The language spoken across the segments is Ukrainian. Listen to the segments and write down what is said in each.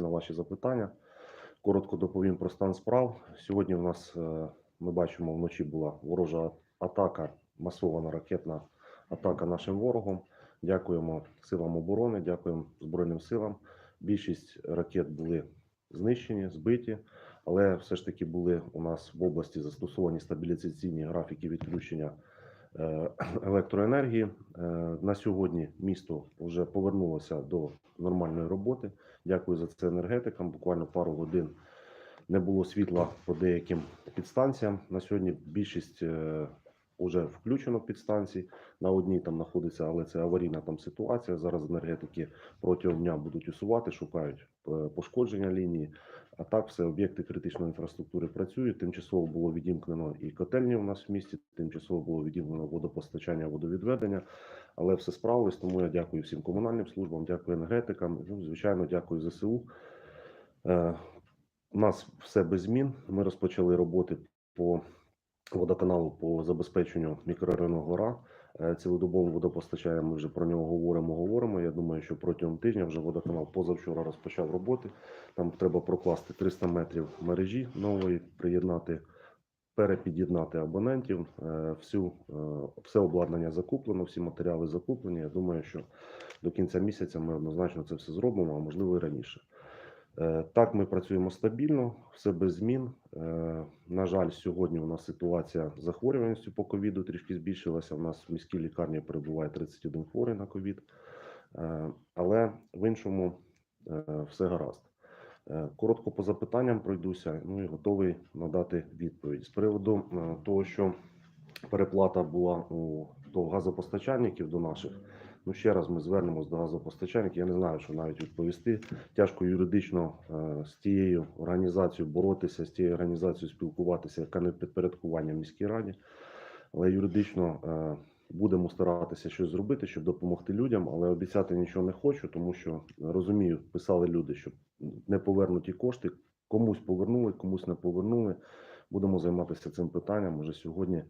на ваші запитання. Коротко доповім про стан справ. Сьогодні у нас е, ми бачимо вночі була ворожа атака, масована ракетна атака нашим ворогом. Дякуємо силам оборони, дякуємо Збройним силам. Більшість ракет були знищені, збиті, але все ж таки були у нас в області застосовані стабілізаційні графіки відключення електроенергії. Е, На сьогодні місто вже повернулося до нормальної роботи. Дякую за це енергетикам. Буквально пару годин не було світла по деяким підстанціям. На сьогодні більшість е, вже включено підстанцій. На одній там знаходиться, але це аварійна там ситуація. Зараз енергетики протягом дня будуть усувати, шукають е, пошкодження лінії. А так, все об'єкти критичної інфраструктури працюють. Тимчасово було відімкнено і котельні у нас в місті. Тимчасово було відімкнено водопостачання, водовідведення. Але все справилось, тому я дякую всім комунальним службам, дякую енергетикам. Ну, звичайно, дякую ЗСУ. Е, у нас все без змін. Ми розпочали роботи по водоканалу по забезпеченню мікрорайону Гора. Е, Цілодобовим водопостачанням ми вже про нього говоримо. Говоримо. Я думаю, що протягом тижня вже водоканал позавчора розпочав роботи. Там треба прокласти 300 метрів мережі нової, приєднати, перепід'єднати абонентів. Е, Всю е, все обладнання закуплено, всі матеріали закуплені. Я думаю, що до кінця місяця ми однозначно це все зробимо, а можливо і раніше. Е, Так, ми працюємо стабільно, все без змін. Е, На жаль, сьогодні у нас ситуація з захворюваністю по ковіду трішки збільшилася. У нас в міській лікарні перебуває 31 хворий на ковід, Е, але в іншому все гаразд. Коротко по запитанням пройдуся, ну і готовий надати відповідь. З приводу того, що переплата була у до газопостачальників до наших. Ну, ще раз ми звернемось до газопостачальників. Я не знаю, що навіть відповісти. Тяжко юридично е, з тією організацією боротися, з тією організацією спілкуватися, яка не підпорядкування міській раді. Але юридично е, будемо старатися щось зробити, щоб допомогти людям, але обіцяти нічого не хочу, тому що розумію, писали люди, що не повернуті кошти. Комусь повернули, комусь не повернули. Будемо займатися цим питанням. Уже сьогодні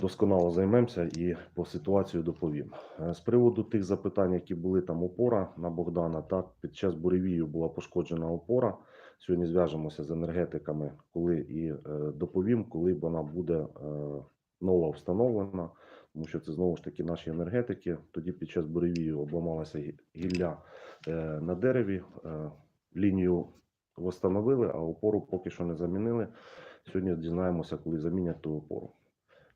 досконало займемося і по ситуацію доповім. Е, З приводу тих запитань, які були там опора на Богдана, так під час буревію була пошкоджена опора. Сьогодні зв'яжемося з енергетиками, коли і е, доповім, коли вона буде е, нова встановлена, тому що це знову ж таки наші енергетики. Тоді під час буревію обламалася гілля на дереві. Лінію встановили, а опору поки що не замінили. Сьогодні дізнаємося, коли замінять ту опору.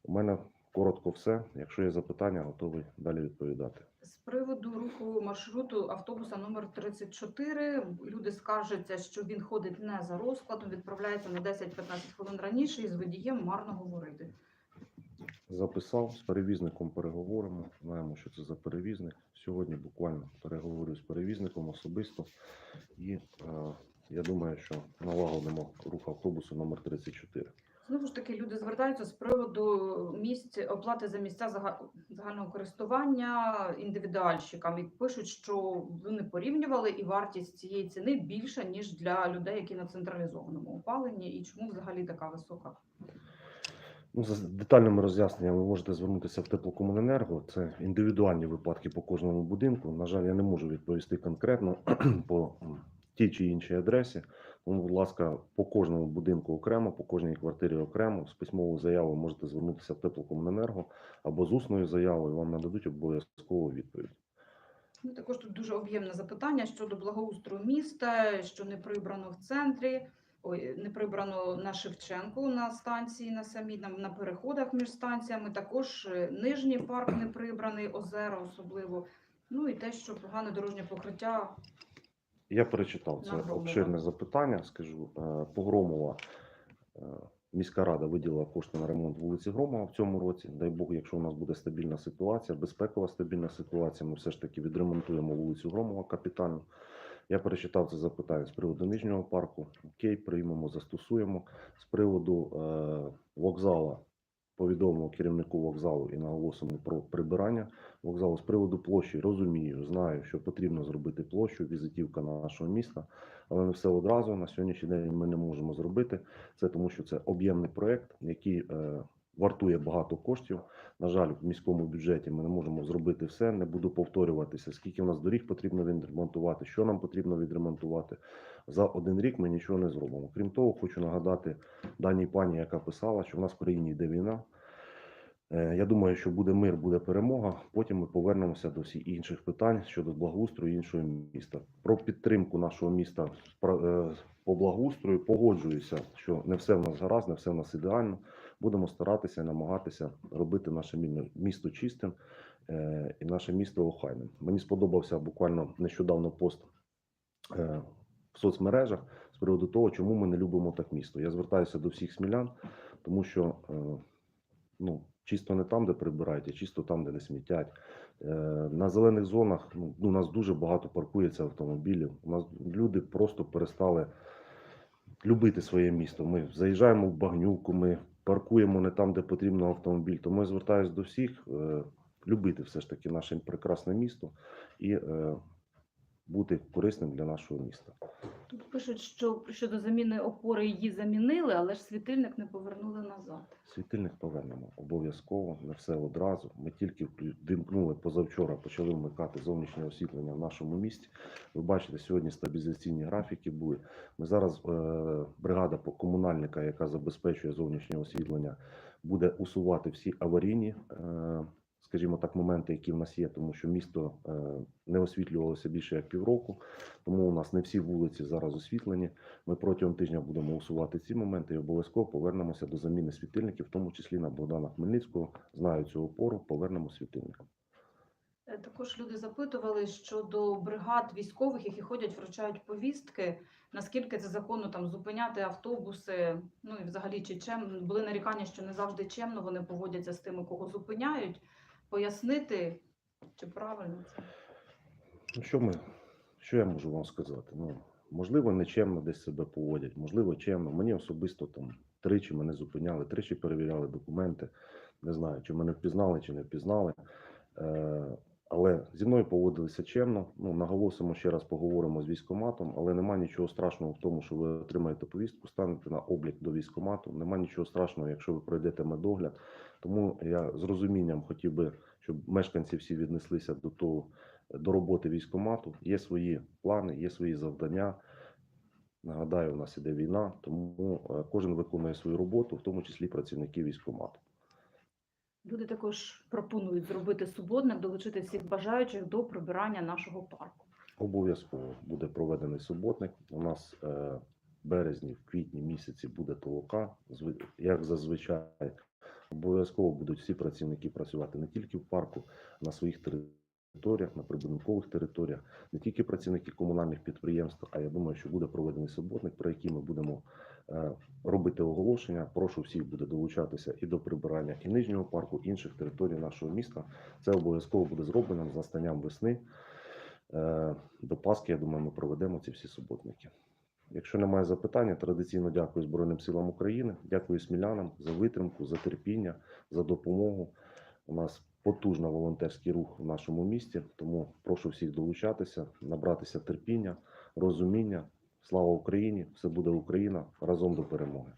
У мене коротко все. Якщо є запитання, готовий далі відповідати. З приводу руху маршруту автобуса номер 34 люди скаржаться, що він ходить не за розкладом, відправляється на 10-15 хвилин раніше і з водієм марно говорити. Записав з перевізником переговоримо. Знаємо, що це за перевізник. Сьогодні буквально переговорю з перевізником особисто, і е, я думаю, що налагодимо рух автобусу номер 34. Знову ж таки, люди звертаються з приводу місць оплати за місця зага- загального користування індивідуальщикам і пишуть, що вони порівнювали і вартість цієї ціни більша ніж для людей, які на централізованому опаленні, і чому взагалі така висока. Ну, за детальними роз'ясненнями ви можете звернутися в теплокомуненерго. Це індивідуальні випадки по кожному будинку. На жаль, я не можу відповісти конкретно по тій чи іншій адресі. Тому, будь ласка, по кожному будинку окремо, по кожній квартирі окремо. З письмовою заявою можете звернутися в теплокомуненерго або з усною заявою. Вам нададуть обов'язкову відповідь. Ну, також тут дуже об'ємне запитання щодо благоустрою міста, що не прибрано в центрі, ой, не прибрано на Шевченку на станції на самій, на, на переходах між станціями. Також е, нижній парк не прибраний, озера особливо. Ну і те, що погане дорожнє покриття. Я перечитав це обширне запитання. Скажу е, Погромова е, міська рада виділила кошти на ремонт вулиці Громова в цьому році. Дай Бог, якщо у нас буде стабільна ситуація, безпекова стабільна ситуація, ми все ж таки відремонтуємо вулицю Громова капітально. Я перечитав це запитання з приводу нижнього парку. Окей, приймемо, застосуємо. З приводу е, вокзала повідомив керівнику вокзалу і наголосимо про прибирання вокзалу. З приводу площі розумію, знаю, що потрібно зробити площу, візитівка нашого міста, але не все одразу. На сьогоднішній день ми не можемо зробити це, тому що це об'ємний проект, який е, вартує багато коштів. На жаль, в міському бюджеті ми не можемо зробити все. Не буду повторюватися, скільки в нас доріг потрібно відремонтувати, що нам потрібно відремонтувати. За один рік ми нічого не зробимо. Крім того, хочу нагадати даній пані, яка писала, що в нас в країні йде війна. Е, Я думаю, що буде мир, буде перемога. Потім ми повернемося до всіх інших питань щодо благоустрою іншого міста. Про підтримку нашого міста е, по благоустрою погоджуюся, що не все в нас гаразд, не все в нас ідеально. Будемо старатися, намагатися робити наше місто чистим е, і наше місто охайним. Мені сподобався буквально нещодавно пост е, в соцмережах з приводу того, чому ми не любимо так місто. Я звертаюся до всіх смілян, тому що е, ну, чисто не там, де прибирають, а чисто там, де не смітять. На зелених зонах ну, у нас дуже багато паркується автомобілів. У нас люди просто перестали любити своє місто. Ми заїжджаємо в багнюку, ми паркуємо не там, де потрібно автомобіль. Тому я звертаюся до всіх е, любити все ж таки наше прекрасне місто і е, бути корисним для нашого міста. Тут пишуть, що щодо заміни опори її замінили, але ж світильник не повернули назад. Світильник повернемо обов'язково, не все одразу. Ми тільки димкнули позавчора, почали вмикати зовнішнє освітлення в нашому місті. Ви бачите, сьогодні стабілізаційні графіки були. Ми зараз е, бригада по- комунальника, яка забезпечує зовнішнє освітлення, буде усувати всі аварійні, е, скажімо так, моменти, які в нас є, тому що місто е, не освітлювалося більше як півроку. Тому у нас не всі вулиці зараз освітлені. Ми протягом тижня будемо усувати ці моменти і обов'язково повернемося до заміни світильників, в тому числі на Богдана Хмельницького. Знаю цю опору, повернемо світильник. Е, Також люди запитували щодо бригад військових, які ходять, вручають повістки. Наскільки це законно там зупиняти автобуси? Ну і взагалі чи чем були нарікання, що не завжди чемно вони поводяться з тими, кого зупиняють. Пояснити, чи правильно це? Ну, що ми, що я можу вам сказати? Ну, можливо, нечемно десь себе поводять, можливо, чемно. Мені особисто там тричі мене зупиняли, тричі перевіряли документи. Не знаю, чи мене впізнали, чи не впізнали. Е, але зі мною поводилися чемно. Ну, наголосимо ще раз, поговоримо з військкоматом, але нема нічого страшного в тому, що ви отримаєте повістку, станете на облік до військкомату. Нема нічого страшного, якщо ви пройдете медогляд. Тому я з розумінням хотів би, щоб мешканці всі віднеслися до того, до роботи військкомату. Є свої плани, є свої завдання. Нагадаю, у нас іде війна, тому е, кожен виконує свою роботу, в тому числі працівники військкомату. Люди також пропонують зробити суботник, долучити всіх бажаючих до прибирання нашого парку. Обов'язково буде проведений суботник. У нас е, березні, в квітні місяці буде толока, як зазвичай. Обов'язково будуть всі працівники працювати не тільки в парку, на своїх територіях, на прибудинкових територіях, не тільки працівники комунальних підприємств, а я думаю, що буде проведений суботник, про який ми будемо е, робити оголошення. Прошу всіх буде долучатися і до прибирання і нижнього парку, і інших територій нашого міста. Це обов'язково буде зроблено з настанням весни. Е, До Пасхи, я думаю, ми проведемо ці всі суботники. Якщо немає запитання, традиційно дякую Збройним силам України, дякую смілянам за витримку, за терпіння, за допомогу. У нас потужний волонтерський рух в нашому місті, тому прошу всіх долучатися, набратися терпіння, розуміння. Слава Україні! Все буде Україна разом до перемоги.